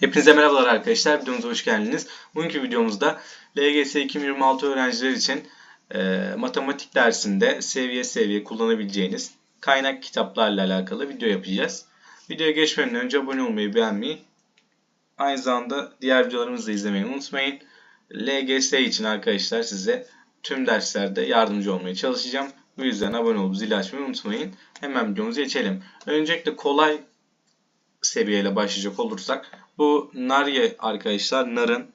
Hepinize merhabalar arkadaşlar. Videomuza hoş geldiniz. Bugünkü videomuzda LGS 2026 öğrenciler için e, matematik dersinde seviye seviye kullanabileceğiniz kaynak kitaplarla alakalı video yapacağız. Videoya geçmeden önce abone olmayı, beğenmeyi, aynı zamanda diğer videolarımızı da izlemeyi unutmayın. LGS için arkadaşlar size tüm derslerde yardımcı olmaya çalışacağım. Bu yüzden abone olup zil açmayı unutmayın. Hemen videomuza geçelim. Öncelikle kolay seviyeyle başlayacak olursak bu Narya arkadaşlar Nar'ın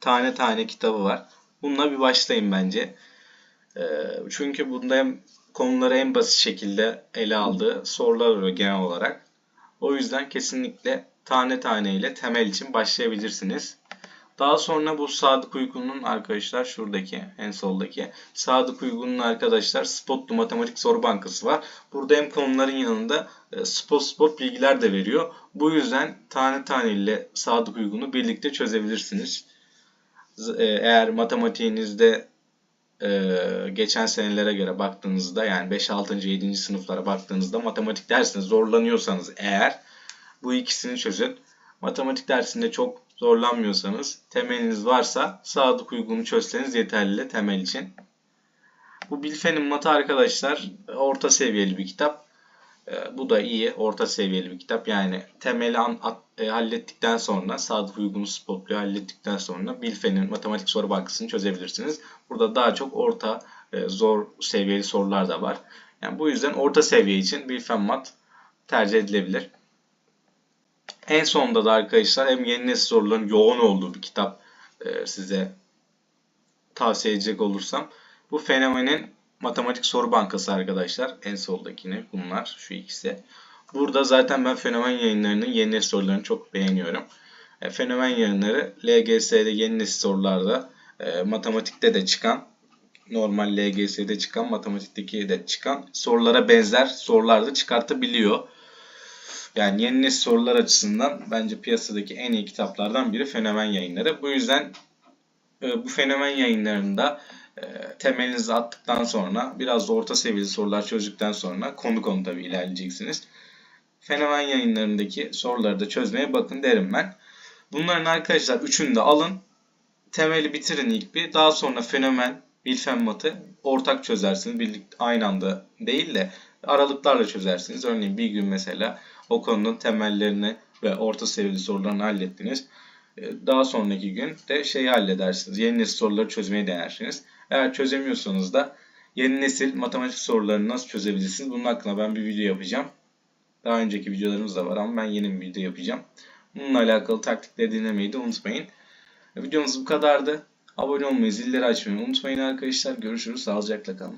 tane tane kitabı var. Bununla bir başlayın bence. Ee, çünkü bunda hem konuları en basit şekilde ele aldığı sorular oluyor genel olarak. O yüzden kesinlikle tane tane ile temel için başlayabilirsiniz. Daha sonra bu Sadık Uygun'un arkadaşlar şuradaki en soldaki Sadık Uygun'un arkadaşlar Spotlu Matematik Soru Bankası var. Burada hem konuların yanında e, spot spot bilgiler de veriyor. Bu yüzden tane tane ile Sadık Uygun'u birlikte çözebilirsiniz. E, Eğer matematiğinizde e, geçen senelere göre baktığınızda yani 5, 6. 7. sınıflara baktığınızda matematik dersinde zorlanıyorsanız eğer bu ikisini çözün. Matematik dersinde çok zorlanmıyorsanız, temeliniz varsa Sadık Uygun'u çözseniz yeterli temel için. Bu Bilfen'in matı arkadaşlar orta seviyeli bir kitap. Ee, bu da iyi, orta seviyeli bir kitap. Yani temeli an, e, hallettikten sonra, Sadık Uygun'u spotluyor hallettikten sonra Bilfen'in matematik soru bankasını çözebilirsiniz. Burada daha çok orta, e, zor seviyeli sorular da var. Yani bu yüzden orta seviye için Bilfen Mat tercih edilebilir. En sonunda da arkadaşlar hem yeni nesil soruların yoğun olduğu bir kitap e, size tavsiye edecek olursam. Bu fenomenin matematik soru bankası arkadaşlar. En soldakini bunlar şu ikisi. Burada zaten ben fenomen yayınlarının yeni nesil sorularını çok beğeniyorum. E, fenomen yayınları LGS'de yeni nesil sorularda e, matematikte de çıkan normal LGS'de çıkan matematikteki de çıkan sorulara benzer sorular da çıkartabiliyor. Yani yeni nesil sorular açısından bence piyasadaki en iyi kitaplardan biri Fenomen Yayınları. Bu yüzden e, bu Fenomen Yayınlarında e, temelinizi attıktan sonra biraz da orta seviyeli sorular çözdükten sonra konu konu tabii ilerleyeceksiniz. Fenomen Yayınlarındaki soruları da çözmeye bakın derim ben. Bunların arkadaşlar üçünü de alın. Temeli bitirin ilk bir. Daha sonra fenomen, bilfen matı ortak çözersiniz. Birlikte aynı anda değil de aralıklarla çözersiniz. Örneğin bir gün mesela o konunun temellerini ve orta seviyeli sorularını hallettiniz. Ee, Daha sonraki gün de şeyi halledersiniz. Yeni nesil soruları çözmeyi denersiniz. Eğer çözemiyorsanız da yeni nesil matematik sorularını nasıl çözebilirsiniz? Bunun hakkında ben bir video yapacağım. Daha önceki videolarımız da var ama ben yeni bir video yapacağım. Bununla alakalı taktikleri dinlemeyi de unutmayın. Videomuz bu kadardı. Abone olmayı, zilleri açmayı unutmayın arkadaşlar. Görüşürüz. Sağlıcakla kalın.